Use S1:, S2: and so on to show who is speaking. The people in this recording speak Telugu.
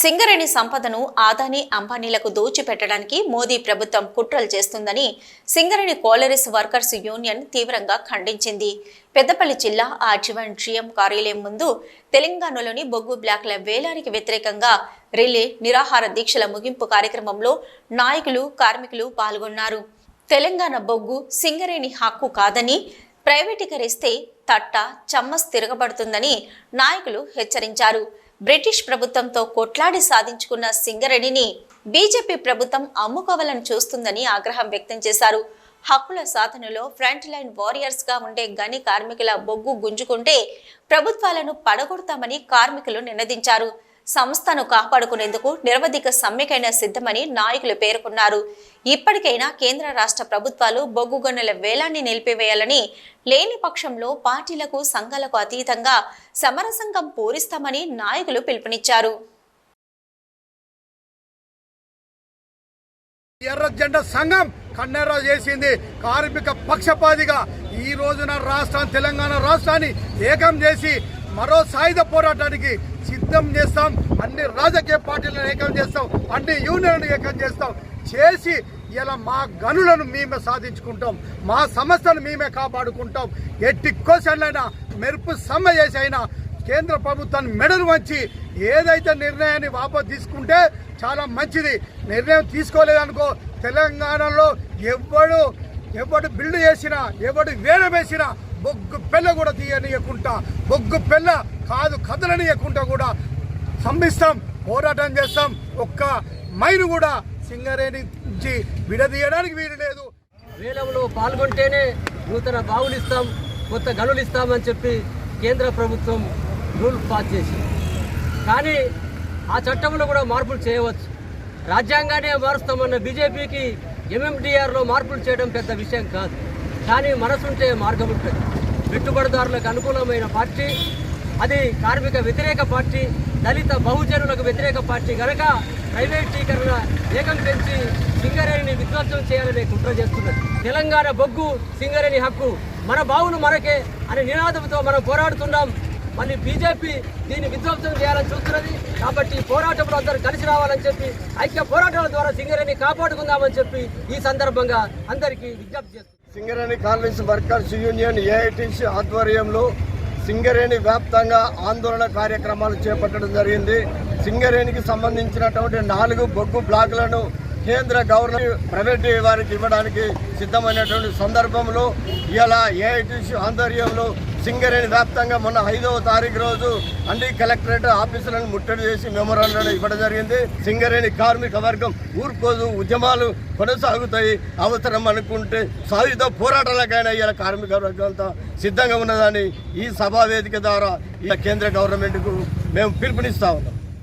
S1: సింగరేణి సంపదను ఆదాని అంబానీలకు దోచిపెట్టడానికి మోదీ ప్రభుత్వం కుట్రలు చేస్తుందని సింగరేణి కోలరిస్ వర్కర్స్ యూనియన్ తీవ్రంగా ఖండించింది. పెద్దపల్లి జిల్లా ఆర్జీవన్ జీఎం కార్యాలయం ముందు తెలంగాణలోని బొగ్గు బ్లాక్ల వేలానికి వ్యతిరేకంగా రిలే నిరాహార దీక్షల ముగింపు కార్యక్రమంలో నాయకులు కార్మికులు పాల్గొన్నారు. తెలంగాణ బొగ్గు సింగరేణి హక్కు కాదని ప్రైవేటీకరిస్తే తట్ట చమ్మస్ తిరగబడుతుందని నాయకులు హెచ్చరించారు. బ్రిటిష్ ప్రభుత్వంతో కొట్లాడి సాధించుకున్న సింగరేణిని బీజేపీ ప్రభుత్వం అమ్ముకోవాలని చూస్తుందని ఆగ్రహం వ్యక్తం చేశారు. హక్కుల సాధనలో ఫ్రంట్ లైన్ వారియర్స్గా ఉండే గని కార్మికుల బొగ్గు గుంజుకుంటే ప్రభుత్వాలను పడగొడతామని కార్మికులు నినదించారు. సంస్థను కాపాడుకునేందుకు నిరవధిక సమ్మెకైనా సిద్ధమని నాయకులు పేర్కొన్నారు. ఇప్పటికైనా కేంద్ర రాష్ట్ర ప్రభుత్వాలు బొగ్గు వేలాన్ని నిలిపివేయాలని లేని పక్షంలో పార్టీలకు సంఘాలకు అతీతంగా సమరసంగం పూరిస్తామని నాయకులు పిలుపునిచ్చారు.
S2: ఎర్ర జెండా సంఘం కన్నెర్ర చేసింది కార్మిక పక్షపాతిగా. ఈ రోజున రాష్ట్రం తెలంగాణ రాష్ట్రాన్ని ఏకం చేసి మరో సాయుధ పోరాటానికి సిద్ధం చేస్తాం. అన్ని రాజకీయ పార్టీలను ఏకం చేస్తాం. అన్ని యూనియన్లను ఏకం చేస్తాం. చేసి ఇలా మా గనులను మేమే సాధించుకుంటాం. మా సమస్యను మేమే కాపాడుకుంటాం. ఎట్టి క్వశ్చన్లైనా మెరుపు సమ్మె చేసి అయినా కేంద్ర ప్రభుత్వాన్ని మెడలు వంచి ఏదైతే నిర్ణయాన్ని వాపస్ తీసుకుంటే చాలా మంచిది. నిర్ణయం తీసుకోలేదనుకో తెలంగాణలో ఎవడు ఎవడు బిల్లు చేసినా ఎవడు వేలం వేసినా బొగ్గు పెళ్ళ కూడా తీయనీయకుండా బొగ్గు పెళ్ళ కాదు కదలనీయకుండా కూడా స్తంభిస్తాం పోరాటం చేస్తాం. ఒక్క మైరు కూడా సింగరేణి నుంచి విడదీయడానికి వీలు లేదు.
S3: వేలంలో పాల్గొంటేనే నూతన బావులు ఇస్తాం కొత్త గనులు ఇస్తామని చెప్పి కేంద్ర ప్రభుత్వం రూల్ పాస్ చేసింది. కానీ ఆ చట్టంలో కూడా మార్పులు చేయవచ్చు. రాజ్యాంగాన్ని మారుస్తామన్న బీజేపీకి ఎంఎండిఆర్లో మార్పులు చేయడం పెద్ద విషయం కాదు. కానీ మనసుంటే మార్గం ఉంటుంది పెట్టుబడిదారులకు అనుకూలమైన పార్టీ అది కార్మిక వ్యతిరేక పార్టీ దళిత బహుజనులకు వ్యతిరేక పార్టీ కనుక ప్రైవేటీకరణ ఏకం పెంచి సింగరేణిని విధ్వంసం చేయాలనే కుట్ర చేస్తున్నది. తెలంగాణ బొగ్గు సింగరేణి హక్కు మన బావులు మనకే అనే నినాదంతో మనం పోరాడుతున్నాం. మళ్ళీ బీజేపీ దీన్ని విధ్వంసం చేయాలని చూస్తున్నది. కాబట్టి పోరాటంలో అందరూ కలిసి రావాలని చెప్పి ఐక్య పోరాటాల ద్వారా సింగరేణి కాపాడుకుందామని చెప్పి ఈ సందర్భంగా అందరికీ విజ్ఞప్తి చేస్తున్నారు
S4: Singareni colonies workers union AITC ఆధ్వర్యంలో సింగరేణి వ్యాప్తంగా ఆందోళన కార్యక్రమాలు చేపట్టడం జరిగింది. సింగరేణికి సంబంధించినటువంటి నాలుగు బొగ్గు బ్లాకులను కేంద్ర గవర్నమెంట్ ప్రైవేట్ వారికి ఇవ్వడానికి సిద్ధమైనటువంటి సందర్భంలో ఇలా ఏఐటిసి ఆధ్వర్యంలో సింగరేణి వ్యాప్తంగా మొన్న ఐదవ తారీఖు రోజు అన్ని కలెక్టరేట్ ఆఫీసులను ముట్టడి చేసి మెమోరాండం ఇవ్వడం జరిగింది. సింగరేణి కార్మిక వర్గం ఊరుకోదు ఉద్యమాలు కొనసాగుతాయి అవసరం అనుకుంటే సాయుధ పోరాటాలకైనా ఇలా కార్మిక వర్గం సిద్ధంగా ఉన్నదని ఈ సభా వేదిక ద్వారా ఈ కేంద్ర గవర్నమెంట్కు మేము పిలుపునిస్తా ఉన్నాం.